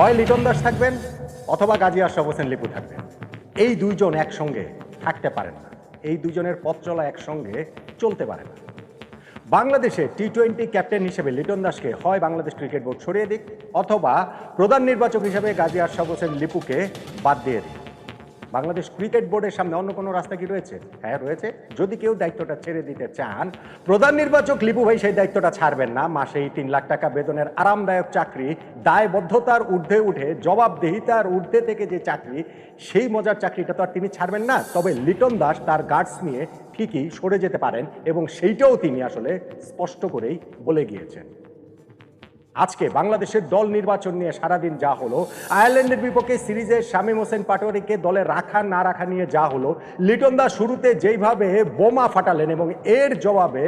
হয় লিটন দাস থাকবেন অথবা গাজী আশরাফ হোসেন লিপু থাকবেন। এই দুইজন একসঙ্গে থাকতে পারেন না। এই দুজনের পথ চলা একসঙ্গে চলতে পারে না। বাংলাদেশে টি টোয়েন্টি ক্যাপ্টেন হিসেবে লিটন দাসকে হয় বাংলাদেশ ক্রিকেট বোর্ড সরিয়ে দিক, অথবা প্রধান নির্বাচক হিসেবে গাজী আশরাফ হোসেন লিপুকে বাদ দিয়ে দিক। বাংলাদেশ ক্রিকেট বোর্ডের সামনে অন্য কোনো রাস্তা কি রয়েছে? হ্যাঁ রয়েছে। যদি কেউ দায়িত্বটা ছেড়ে দিতে চান, প্রধান নির্বাচক লিপু ভাই সেই দায়িত্বটা ছাড়বেন না। মাসেই তিন লাখ টাকা বেতনের আরামদায়ক চাকরি, দায়বদ্ধতার ঊর্ধ্বে উঠে জবাবদেহিতার ঊর্ধ্বে থেকে যে চাকরি, সেই মজার চাকরিটা তো আর তিনি ছাড়বেন না। তবে লিটন দাস তার গার্ডস নিয়ে ঠিকই সরে যেতে পারেন এবং সেইটাও তিনি আসলে স্পষ্ট করেই বলে গিয়েছেন। আজকে বাংলাদেশের দল নির্বাচন নিয়ে সারাদিন যা হলো, আয়ারল্যান্ডের বিপক্ষে সিরিজে শামীম হোসেন পাটোয়ারিকে দলে রাখা না রাখা নিয়ে যা হলো লিটন দা শুরুতে যেইভাবে বোমা ফাটালেন এবং এর জবাবে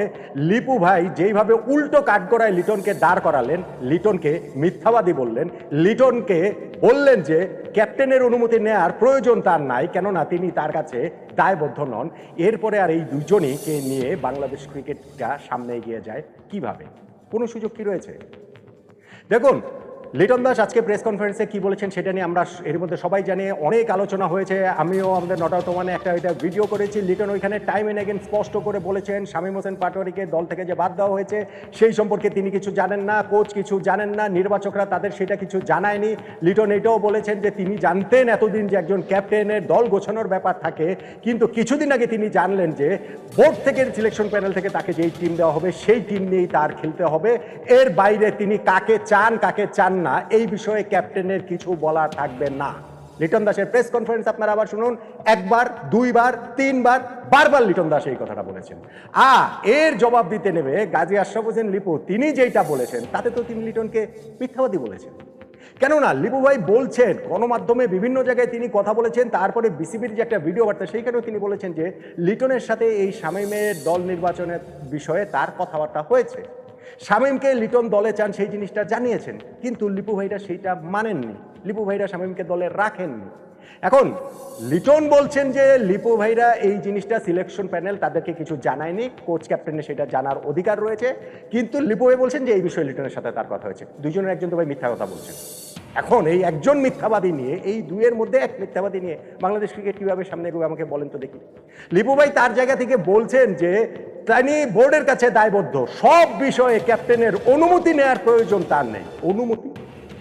লিপু ভাই যেইভাবে উল্টো কাঠগড়ায় লিটনকে দাঁড় করালেন, লিটনকে মিথ্যাবাদী বললেন, লিটনকে বললেন যে ক্যাপ্টেনের অনুমতি নেয়ার প্রয়োজন তার নাই, কেননা তিনি তার কাছে দায়বদ্ধ নন। এরপরে আর এই দুজনইকে নিয়ে বাংলাদেশ ক্রিকেটটা সামনে এগিয়ে যায়, কীভাবে? কোনো সুযোগ কি রয়েছে? দেখুন লিটন দাস, আজকে প্রেস কনফারেন্সে কি বলেছেন সেটা নিয়ে আমরা এর মধ্যে সবাই জানি। অনেক আলোচনা হয়েছে। আমিও আমাদের নটা তোমানে একটা এটা ভিডিও করেছি। লিটন ওইখানে টাইম এন্ড এগেন স্পষ্ট করে বলেছেন, শামীম হোসেন পাটোয়ারিকে দল থেকে যে বাদ দেওয়া হয়েছে, সেই সম্পর্কে তিনি কিছু জানেন না কোচ কিছু জানেন না, নির্বাচকরা তাদের সেটা কিছু জানায়নি। লিটন এটাও বলেছেন যে তিনি জানতেন এতদিন যে একজন ক্যাপ্টেনের দল গোছানোর ব্যাপার থাকে, কিন্তু কিছুদিন আগে তিনি জানলেন যে বোর্ড থেকে সিলেকশন প্যানেল থেকে তাকে যেই টিম দেওয়া হবে, সেই টিম নিয়েই তার খেলতে হবে। এর বাইরে তিনি কাকে চান কাকে চান না, এই বিষয়ে ক্যাপ্টেনের কিছু বলা থাকবে না। লিটন দাসের প্রেস কনফারেন্স আপনারা আবার শুনুন, একবার, দুইবার, তিনবার, বারবার লিটন দাস এই কথাটা বলেছেন। আ, এর জবাব দিতে নেবে গাজী আশরাফ হোসেন লিপু। তিনি যেইটা বলেছেন, তাতে তো তিনি লিটনকে মিথ্যাবাদী বলেছেন। কেননা, লিপু ভাই বলছেন, গণমাধ্যমে বিভিন্ন জায়গায় তিনি কথা বলেছেন, তারপরে বিসিবির যে একটা ভিডিও বার্তা, সেইখানেও তিনি বলেছেন যে, লিটনের সাথে এই শামীমের দল নির্বাচনের বিষয়ে তার কথাবার্তা হয়েছে। শামীমকে লিটন দলে চান, সেই জিনিসটা জানিয়েছেন। কিন্তু লিপু ভাইরা সেইটা মানেননি। লিপু ভাইরা শামীমকে দলে রাখেননি। এখন, লিটন বলছেন যে লিপু ভাইরা এই জিনিসটা সিলেকশন প্যানেল তাদেরকে কিছু জানায়নি। কোচ ক্যাপ্টেনের সেটা জানার অধিকার রয়েছে। কিন্তু লিপু ভাই বলছেন যে এই বিষয়ে লিটনের সাথে তার কথা হয়েছে। দুজনের একজন তো ভাই মিথ্যা কথা বলছেন। এখন এই একজন মিথ্যাবাদী নিয়ে, এই দুইয়ের মধ্যে এক মিথ্যাবাদী নিয়ে বাংলাদেশ ক্রিকেট কীভাবে সামনে এগোবে আমাকে বলেন তো দেখি। লিপুভাই তার জায়গা থেকে বলছেন যে, তিনি বোর্ডের কাছে দায়বদ্ধ, সব বিষয়ে ক্যাপ্টেনের অনুমতি নেওয়ার প্রয়োজন তার নেই। অনুমতি?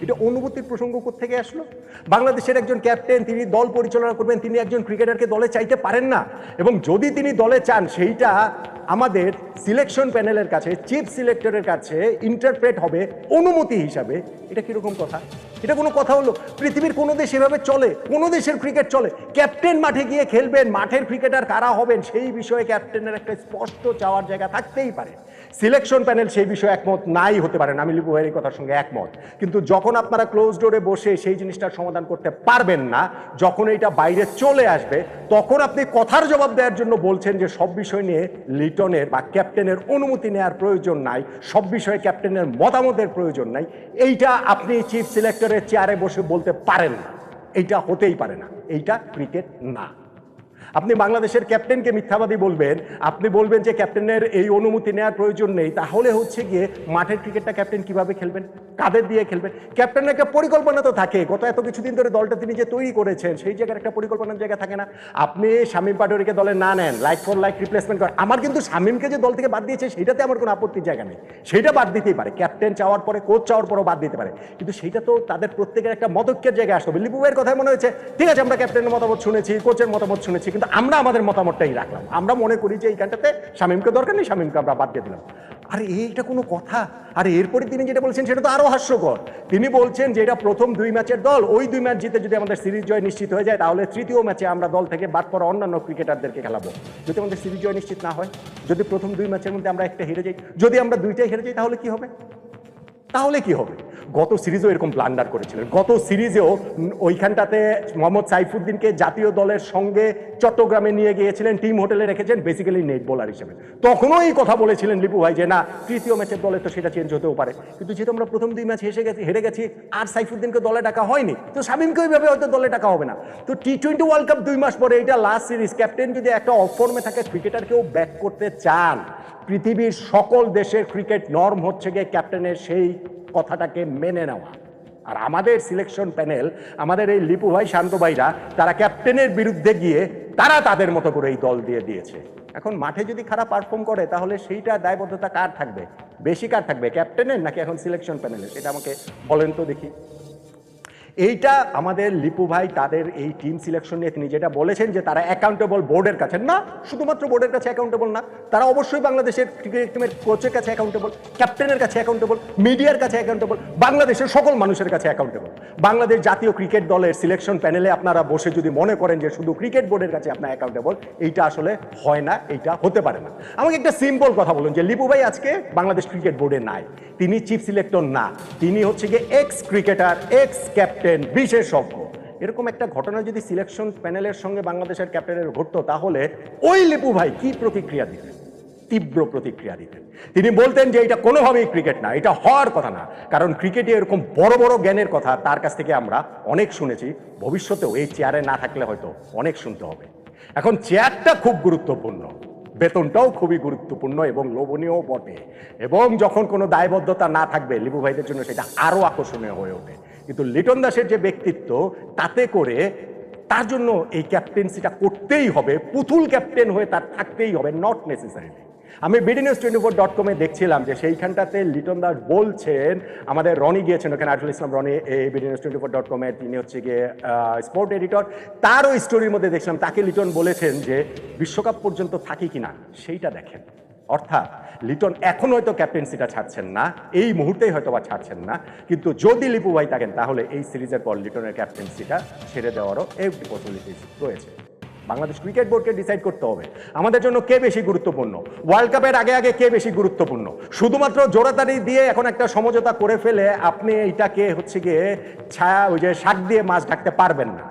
এটা অনুভূতির প্রসঙ্গ থেকে আসলো? বাংলাদেশের একজন ক্যাপ্টেন তিনি দল পরিচালনা করবেন, তিনি একজন ক্রিকেটারকে দলে চাইতে পারেন না। এবং যদি তিনি দলে চান, সেইটা আমাদের সিলেকশন প্যানেলের কাছে চিফ সিলেক্টরের কাছে ইন্টারপ্রেট হবে অনুমতি হিসাবে। এটা কীরকম কথা? এটা কোনো কথা হলো? পৃথিবীর কোনো দেশ এভাবে চলে, কোনো দেশের ক্রিকেট চলে। ক্যাপ্টেন মাঠে গিয়ে খেলবেন, মাঠের ক্রিকেটার কারা হবেন, সেই বিষয়ে ক্যাপ্টেনের একটা স্পষ্ট চাওয়ার জায়গা থাকতেই পারে। সিলেকশন প্যানেল সেই বিষয়ে একমত নাই হতে পারেন আমি লিপু ভাইয়ের কথার সঙ্গে একমত। কিন্তু যখন আপনারা ক্লোজ ডোরে বসে সেই জিনিসটার সমাধান করতে পারবেন না, যখন এটা বাইরে চলে আসবে, তখন আপনি কথার জবাব দেওয়ার জন্য বলছেন যে সব বিষয় নিয়ে লিটনের বা ক্যাপ্টেনের অনুমতি নেওয়ার প্রয়োজন নাই, সব বিষয়ে ক্যাপ্টেনের মতামতের প্রয়োজন নাই। এইটা আপনি চিফ সিলেক্টরের চেয়ারে বসে বলতে পারেন না। এইটা হতেই পারে না। এইটা ক্রিকেট না। আপনি বাংলাদেশের ক্যাপ্টেনকে মিথ্যাবাদী বলবেন, আপনি বলবেন যে ক্যাপ্টেনের এই অনুমতি নেওয়ার প্রয়োজন নেই, তাহলে হচ্ছে গিয়ে মাঠের ক্রিকেটটা ক্যাপ্টেন কীভাবে খেলবেন, কাদের দিয়ে খেলবেন? ক্যাপ্টেনের একটা পরিকল্পনা তো থাকে, গত এত কিছুদিন ধরে দলটা তিনি যে তৈরি করেছেন, সেই জায়গার একটা পরিকল্পনার জায়গা থাকে না। আপনি শামীম পাটোয়ারিকে দলে না নেন লাইক ফর লাইক রিপ্লেসমেন্ট করেন, আমার কিন্তু শামীমকে যে দল থেকে বাদ দিয়েছে, সেটাতে আমার কোনো আপত্তির জায়গা নেই। সেটা বাদ দিতেই পারে, ক্যাপ্টেন চাওয়ার পরে কোচ চাওয়ার পরেও বাদ দিতে পারে, কিন্তু সেটা তো তাদের প্রত্যেকের একটা মতৈক্যের জায়গায় আসতে হবে। লিপু ভাইয়ের কথাই মনে হয়েছে, ঠিক আছে, আমরা ক্যাপ্টেনের মতামত শুনেছি কোচের মতামত শুনেছি কিন্তু আমরা আমাদের মতামতটাই রাখলাম। আমরা মনে করি যে এইখানটাতে শামীমকে দরকার নেই, শামীমকে আমরা বাদ দিয়ে দিলাম। আরে এইটা কোনো কথা? আর এরপরে তিনি যেটা বলছেন সেটা তো আরও হাস্যকর। তিনি বলছেন যে এটা প্রথম দুই ম্যাচের দল, ওই দুই ম্যাচ জিতে যদি আমাদের সিরিজ জয় নিশ্চিত হয়ে যায়, তাহলে তৃতীয় ম্যাচে আমরা দল থেকে বাদ পড়া অন্যান্য ক্রিকেটারদেরকে খেলাবো। যদি আমাদের সিরিজ জয় নিশ্চিত না হয়, যদি প্রথম দুই ম্যাচের মধ্যে আমরা একটা হেরে যাই, যদি আমরা দুইটাই হেরে যাই, তাহলে কি হবে? তাহলে কি হবে? গত সিরিজেও এরকম ব্লান্ডার করেছিলেন। গত সিরিজেও ওইখানটাতে মোহাম্মদ সাইফুদ্দিনকে জাতীয় দলের সঙ্গে চট্টগ্রামে নিয়ে গিয়েছিলেন টিম হোটেলে রেখেছেন বেসিক্যালি নেট বোলার হিসেবে। তখনও এই কথা বলেছিলেন লিপু ভাই যে, না, তৃতীয় ম্যাচের দলে তো সেটা চেঞ্জ হতেও পারে। কিন্তু যেহেতু আমরা প্রথম দুই ম্যাচ হেসে গেছি, হেরে গেছি, আর সাইফুদ্দিনকে দলে ডাকা হয়নি, তো শামীমকে ওইভাবে হয়তো দলে ডাকা হবে না। তো টি টোয়েন্টি ওয়ার্ল্ড কাপ দুই মাস পরে এটা লাস্ট সিরিজ ক্যাপ্টেন যদি একটা অফ ফর্মে থাকে ক্রিকেটারকেও ব্যাক করতে চান, পৃথিবীর সকল দেশের ক্রিকেট নর্ম হচ্ছে গিয়ে ক্যাপ্টেনের সেই কথাটাকে মেনে নেওয়া। আর আমাদের সিলেকশন প্যানেল আমাদের এই লিপু ভাই, শান্ত ভাইরা, তারা ক্যাপ্টেনের বিরুদ্ধে গিয়ে তারা তাদের মতো করে এই দল দিয়ে দিয়েছে। এখন মাঠে যদি খারাপ পারফর্ম করে, তাহলে সেইটা দায়বদ্ধতা কার থাকবে? বেশি কার থাকবে ক্যাপ্টেনের নাকি এখন সিলেকশন প্যানেলের সেটা আমাকে বলেন তো দেখি। এইটা আমাদের লিপু ভাই তাদের এই টিম সিলেকশন নিয়ে তিনি যেটা বলেছেন যে তারা অ্যাকাউন্টেবল বোর্ডের কাছে, না, শুধুমাত্র বোর্ডের কাছে অ্যাকাউন্টেবল না, তারা অবশ্যই বাংলাদেশের ক্রিকেট টিমের কোচের কাছে অ্যাকাউন্টেবল ক্যাপ্টেনের কাছে অ্যাকাউন্টেবল মিডিয়ার কাছে অ্যাকাউন্টেবল বাংলাদেশের সকল মানুষের কাছে অ্যাকাউন্টেবল বাংলাদেশ জাতীয় ক্রিকেট দলের সিলেকশন প্যানেলে আপনারা বসে যদি মনে করেন যে শুধু ক্রিকেট বোর্ডের কাছে আপনার অ্যাকাউন্টেবল এইটা আসলে হয় না, এইটা হতে পারে না। আমাকে একটা সিম্পল কথা বলুন যে লিপু ভাই আজকে বাংলাদেশ ক্রিকেট বোর্ডে নাই। তিনি চিফ সিলেক্টর না, তিনি হচ্ছে গিয়ে এক্স ক্রিকেটার এক্স ক্যাপ্টেন বিশেষজ্ঞ। এরকম একটা ঘটনা যদি সিলেকশন প্যানেলের সঙ্গে বাংলাদেশের ক্যাপ্টেনের ঘটতো, তাহলে ওই লিপু ভাই কি প্রতিক্রিয়া দিতেন? তীব্র প্রতিক্রিয়া দিতেন। তিনি বলতেন যে এটা কোনোভাবেই ক্রিকেট না, এটা হওয়ার কথা না। কারণ ক্রিকেটে এরকম বড় বড় জ্ঞানের কথা তার কাছ থেকে আমরা অনেক শুনেছি। ভবিষ্যতেও এই চেয়ারে না থাকলে হয়তো অনেক শুনতে হবে। এখন চেয়ারটা খুব গুরুত্বপূর্ণ। বেতনটাও খুবই গুরুত্বপূর্ণ এবং লোভনীয় বটে। এবং যখন কোনো দায়বদ্ধতা না থাকবে লিবু ভাইদের জন্য সেটা আরও আকর্ষণীয় হয়ে ওঠে। কিন্তু লিটন দাসের যে ব্যক্তিত্ব, তাতে করে তার জন্য এই ক্যাপ্টেন্সিটা করতেই হবে, পুতুল ক্যাপ্টেন হয়ে তার থাকতেই হবে নট নেসেসারিলি আমি BD news twenty four dot কমে দেখছিলাম যে সেইখানটাতে লিটন দাস বলছেন, আমাদের রনি গিয়েছেন ওখানে আরফুল ইসলাম রনি এই BD news twenty four dot কমে তিনি হচ্ছে গিয়ে স্পোর্ট এডিটর তারও স্টোরির মধ্যে দেখছিলাম, তাকে লিটন বলেছেন যে বিশ্বকাপ পর্যন্ত থাকি কিনা, সেইটা দেখেন। অর্থাৎ লিটন এখন হয়তো ক্যাপ্টেন্সিটা ছাড়ছেন না, এই মুহূর্তেই হয়তো বা ছাড়ছেন না, কিন্তু যদি লিপু ভাই থাকেন, তাহলে এই সিরিজের পর লিটনের ক্যাপ্টেন্সিটা ছেড়ে দেওয়ারও একটি পসিবিলিটিস রয়েছে। বাংলাদেশ ক্রিকেট বোর্ডকে ডিসাইড করতে হবে। আমাদের জন্য কে বেশি গুরুত্বপূর্ণ? ওয়ার্ল্ড কাপের আগে আগে কে বেশি গুরুত্বপূর্ণ? শুধুমাত্র জোড়াতাড়ি দিয়ে এখন একটা সমঝোতা করে ফেলে আপনি এইটাকে হচ্ছে গিয়ে ছায়া, ওই যে শাক দিয়ে মাছ ঢাকতে পারবেন না।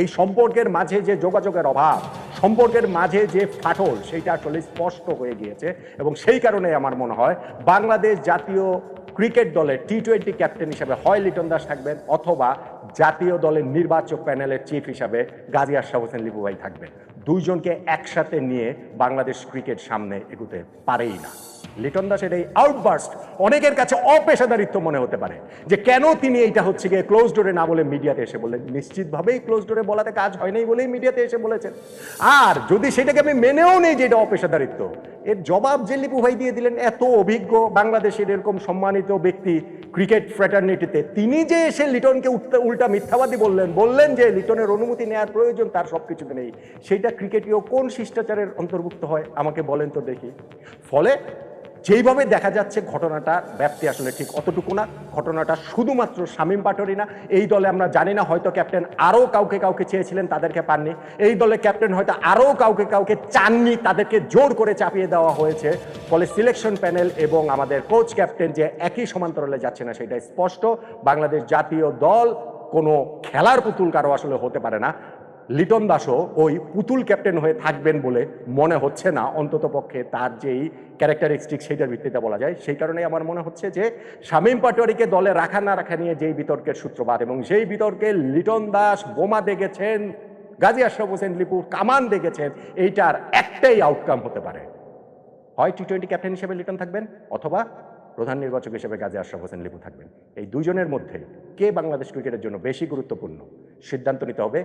এই সম্পর্কের মাঝে যে যোগাযোগের অভাব, সম্পর্কের মাঝে যে ফাটল, সেইটা আসলে স্পষ্ট হয়ে গিয়েছে এবং সেই কারণে আমার মনে হয় বাংলাদেশ জাতীয় ক্রিকেট দলের টি টোয়েন্টি ক্যাপ্টেন হিসাবে হয় লিটন দাস থাকবেন অথবা জাতীয় দলের নির্বাচক প্যানেলের চিফ হিসাবে গাজী আশরাফ হোসেন লিপু ভাই থাকবেন। দুইজনকে একসাথে নিয়ে বাংলাদেশ ক্রিকেট সামনে এগুতে পারেই না। লিটন দাসের এই আউটবার্স্ট অনেকের কাছে অপেশাদারিত্ব মনে হতে পারে যে কেন তিনি এইটা হচ্ছে গিয়ে ক্লোজ ডোরে না বলে মিডিয়াতে এসে বললেন। নিশ্চিতভাবেই ক্লোজ ডোরে বলাতে কাজ হয় নাই বলেই মিডিয়াতে এসে বলেছেন। আর যদি সেটাকে আমি মেনেও নেই যে এটা অপেশাদারিত্ব, এর জবাব যে লিপু ভাই দিয়ে দিলেন, এত অভিজ্ঞ বাংলাদেশের এরকম সম্মানিত ব্যক্তি ক্রিকেট ফ্র্যাটার্নিটিতে, তিনি যে এসে লিটনকে উল্টা- উল্টা মিথ্যাবাদী বললেন বললেন যে লিটনের অনুমতি নেওয়ার প্রয়োজন, তার সব কিছুতে নেই। সেইটা ক্রিকেটীয় কোন শিষ্টাচারের অন্তর্ভুক্ত হয় আমাকে বলেন তো দেখি। ফলে যেইভাবে দেখা যাচ্ছে ঘটনাটা, ব্যাপ্তি আসলে ঠিক অতটুকু না। ঘটনাটা শুধুমাত্র শামীম পাটোয়ারি না, এই দলে আমরা জানি না হয়তো ক্যাপ্টেন আরও কাউকে কাউকে চেয়েছিলেন, তাদেরকে পাননি। এই দলে ক্যাপ্টেন হয়তো আরও কাউকে কাউকে চাননি, তাদেরকে জোর করে চাপিয়ে দেওয়া হয়েছে। ফলে সিলেকশন প্যানেল এবং আমাদের কোচ ক্যাপ্টেন যে একই সমান্তরালে যাচ্ছে না, সেটা স্পষ্ট। বাংলাদেশ জাতীয় দল কোনো খেলার পুতুল কারও আসলে হতে পারে না। লিটন দাসও ওই পুতুল ক্যাপ্টেন হয়ে থাকবেন বলে মনে হচ্ছে না। অন্তত পক্ষে তার যেই ক্যারেক্টারিস্টিক সেইটার ভিত্তিতে বলা যায়, সেই কারণেই আমার মনে হচ্ছে যে শামীম পাটোয়ারিকে দলে রাখা না রাখা নিয়ে যেই বিতর্কের সূত্রপাত এবং সেই বিতর্কে লিটন দাস বোমা দেখেছেন, গাজী আশরাফ হোসেন, লিপুর কামান দেখেছেন, এইটার একটাই আউটকাম হতে পারে। হয় টি টোয়েন্টি ক্যাপ্টেন হিসেবে লিটন থাকবেন অথবা প্রধান নির্বাচক হিসেবে গাজী আশরাফ হোসেন, লিপু থাকবেন। এই দুজনের মধ্যে কে বাংলাদেশ ক্রিকেটের জন্য বেশি গুরুত্বপূর্ণ? সিদ্ধান্ত নিতে হবে।